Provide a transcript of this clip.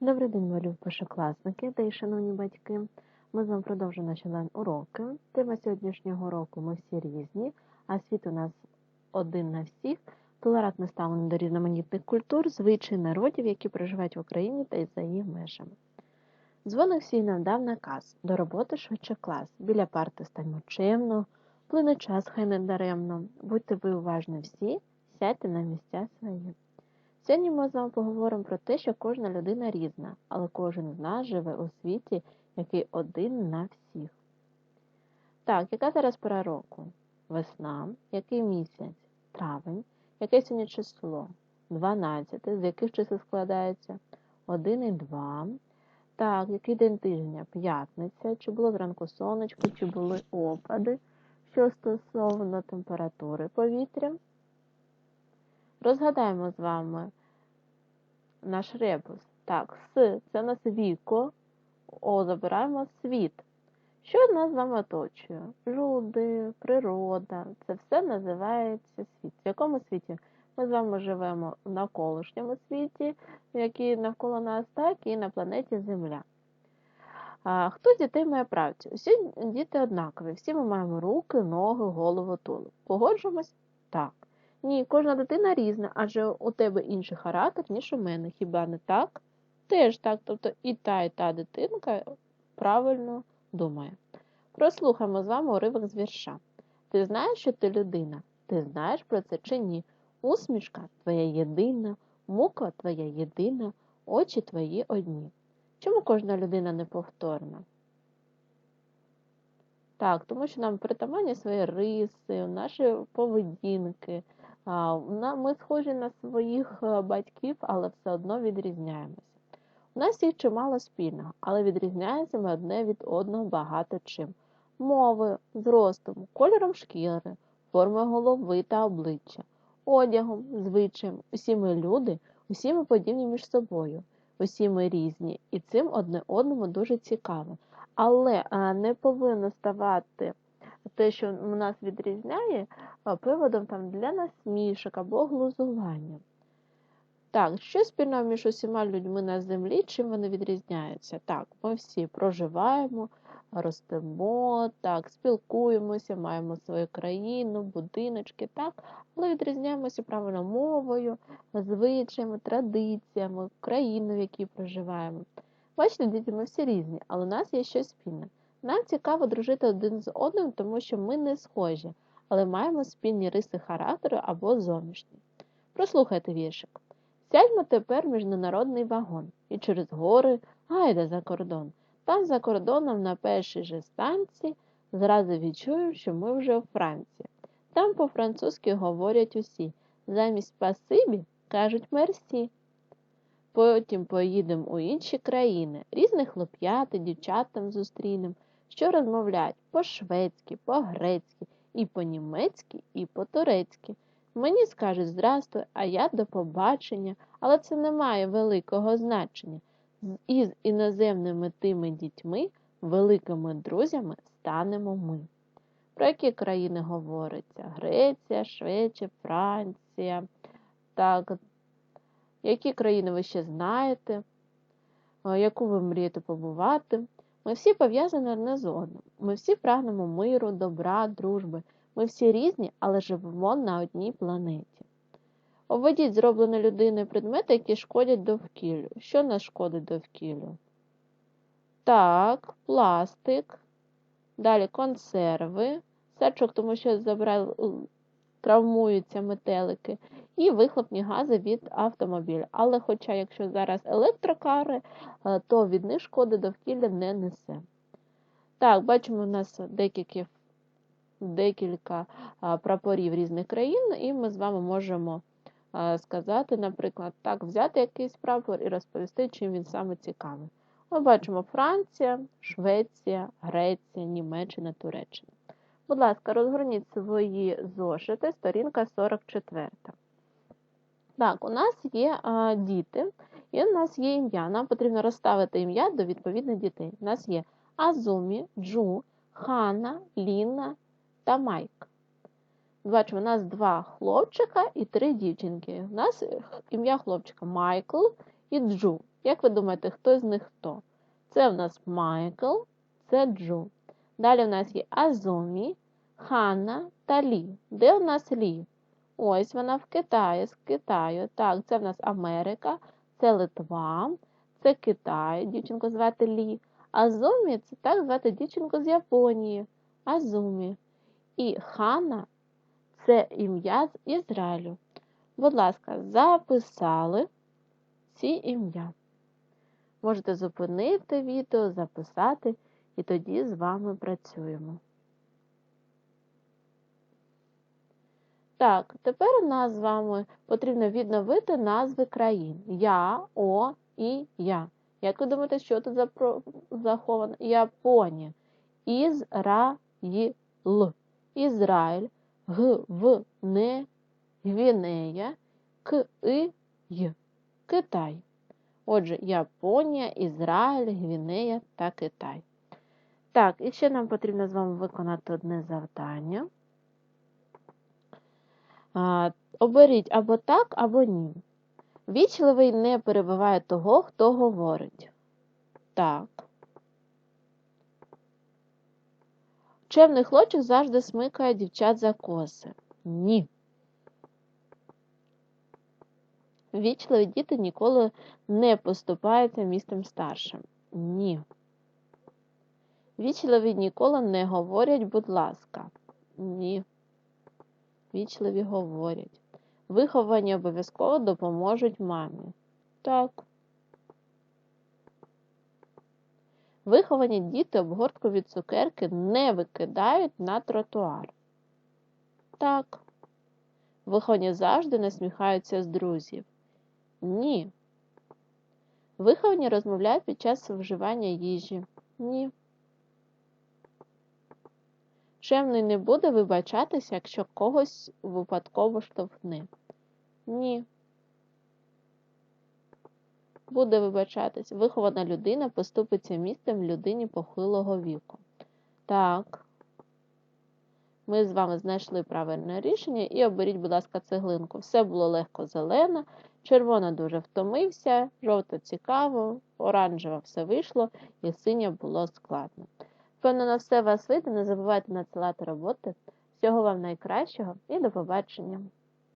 Добрий день, мої першокласники та й шановні батьки. Ми з вами продовжуємо наші онлайн-уроки. Тема сьогоднішнього року ми всі різні, а світ у нас один на всіх. Толерантне ставлення до різноманітних культур, звичай народів, які проживають в Україні та й за її межами. Дзвоник всій нам дав наказ до роботи швидше клас. Біля парти станьмо чемно, плине час, хай не даремно. Будьте ви уважні всі, сядьте на місця свої. Сьогодні ми з вами поговоримо про те, що кожна людина різна, але кожен з нас живе у світі, який один на всіх. Так, яка зараз пора року? Весна, який місяць? Травень, яке сьогодні число? 12, з яких чисел складається? 1 і 2. Так, який день тижня? П'ятниця, чи було зранку сонечко, чи були опади, що стосовно температури повітря. Розгадаємо з вами наш ребус. Так, С це у нас віко, О, забираємо світ. Що нас з вами оточує? Люди, природа, це все називається світ. В якому світі? Ми з вами живемо в навколишньому світі, який навколо нас, так і на планеті Земля. А, Хто дітей має правцю? Усі діти однакові, всі ми маємо руки, ноги, голову, тулуб. Погоджуємось? Так. Ні, кожна дитина різна, адже у тебе інший характер, ніж у мене. Хіба не так? Теж так, тобто і та, і та дитинка правильно думає. Прослухаємо з вами уривок з вірша. Ти знаєш, що ти людина? Ти знаєш про це чи ні? Усмішка твоя єдина, мука твоя єдина, очі твої одні. Чому кожна людина неповторна? Так, тому що нам притаманні свої риси, наші поведінки. Ми схожі на своїх е, батьків, але все одно відрізняємося. У нас їх чимало спільного, але відрізняємося ми одне від одного багато чим. Мовою, зростом, кольором шкіри, формою голови та обличчя, одягом, звичаєм. Усі ми люди, усі ми подібні між собою, усі ми різні, і цим одне одному дуже цікаво. Але не повинно ставати те, що нас відрізняє, приводом там для насмішок або глузування. Так, що спільного між усіма людьми на землі, чим вони відрізняються? Так, ми всі проживаємо, ростемо, так, спілкуємося, маємо свою країну, будиночки, так, але відрізняємося правильно мовою, звичаями, традиціями, країною, в якій проживаємо. Бачите, діти, ми всі різні, але у нас є щось спільне. Нам цікаво дружити один з одним, тому що ми не схожі, але маємо спільні риси характеру або зовнішні. Прослухайте віршик. Сядьмо тепер міжнародний вагон і через гори гайда за кордон. Там за кордоном на першій же станції зразу відчуємо, що ми вже у Франції. Там по-французьки говорять усі. Замість спасибі кажуть мерсі. Потім поїдемо у інші країни, різних хлоп'ят і дівчат там зустрінемо що розмовляють по-шведськи, по-грецьки, і по-німецьки, і по-турецьки. Мені скажуть здрастуй, а я до побачення, але це не має великого значення. Із іноземними тими дітьми, великими друзями станемо ми. Про які країни говориться? Греція, Швеція, Франція. Так, Які країни ви ще знаєте? Яку ви мрієте побувати? Ми всі пов'язані одне з одним. Ми всі прагнемо миру, добра, дружби. Ми всі різні, але живемо на одній планеті. Обведіть зроблені людиною предмети, які шкодять довкіллю. Що нас шкодить довкіллю? Так, пластик. Далі консерви. Сачок, тому що забрали травмуються метелики, і вихлопні гази від автомобіля. Але, хоча, якщо зараз електрокари, е, то від них шкоди довкілля не несе. Так, бачимо, у нас декілька, декілька прапорів різних країн, і ми з вами можемо сказати, наприклад, так, взяти якийсь прапор і розповісти, чим він саме цікавий. Ми бачимо Франція, Швеція, Греція, Німеччина, Туреччина. Будь ласка, розгорніть свої зошити, сторінка 44. Так, у нас є а, діти, і у нас є ім'я. Нам потрібно розставити ім'я до відповідних дітей. У нас є Азумі, Джу, Хана, Ліна та Майк. Бачимо, у нас два хлопчика і три дівчинки. У нас ім'я хлопчика Майкл і Джу. Як ви думаєте, хто з них хто? Це в нас Майкл, це Джу. Далі в нас є Азумі, Ханна та Лі. Де у нас Лі? Ось вона в Китаї, з Китаю. Так, це в нас Америка, це Литва, це Китай, дівчинку звати Лі. Азумі це так звати дівчинку з Японії. Азумі. І Ханна це ім'я з Ізраїлю. Будь ласка, записали ці ім'я. Можете зупинити відео, записати, і тоді з вами працюємо. Так, тепер у нас з вами потрібно відновити назви країн. Я, О і Я. Як ви думаєте, що тут заховано? Японія. Ізраїл. Ізраїль. Г, В, Не, Гвінея. К, І, Й. Китай. Отже, Японія, Ізраїль, Гвінея та Китай. Так, і ще нам потрібно з вами виконати одне завдання. Оберіть або так, або ні. Вічливий не перебиває того, хто говорить. Так. Чемний хлопчик завжди смикає дівчат за коси. Ні. Вічливі діти ніколи не поступаються містом старшим. Ні. Вічливі ніколи не говорять, будь ласка. Ні. Вічливі говорять. Виховані обов'язково допоможуть мамі. Так. Виховані діти обгортку від цукерки не викидають на тротуар. Так. Виховані завжди насміхаються з друзів. Ні. Виховані розмовляють під час вживання їжі. Ні. Чемний не буде вибачатися, якщо когось випадково штовхне. Ні. Буде вибачатись. Вихована людина поступиться місцем людині похилого віку. Так. Ми з вами знайшли правильне рішення і оберіть, будь ласка, цеглинку. Все було легко зелено, червона дуже втомився, жовто цікаво, оранжева все вийшло і синя було складно. Певно, на все вас вийде, не забувайте надсилати роботи. Всього вам найкращого і до побачення!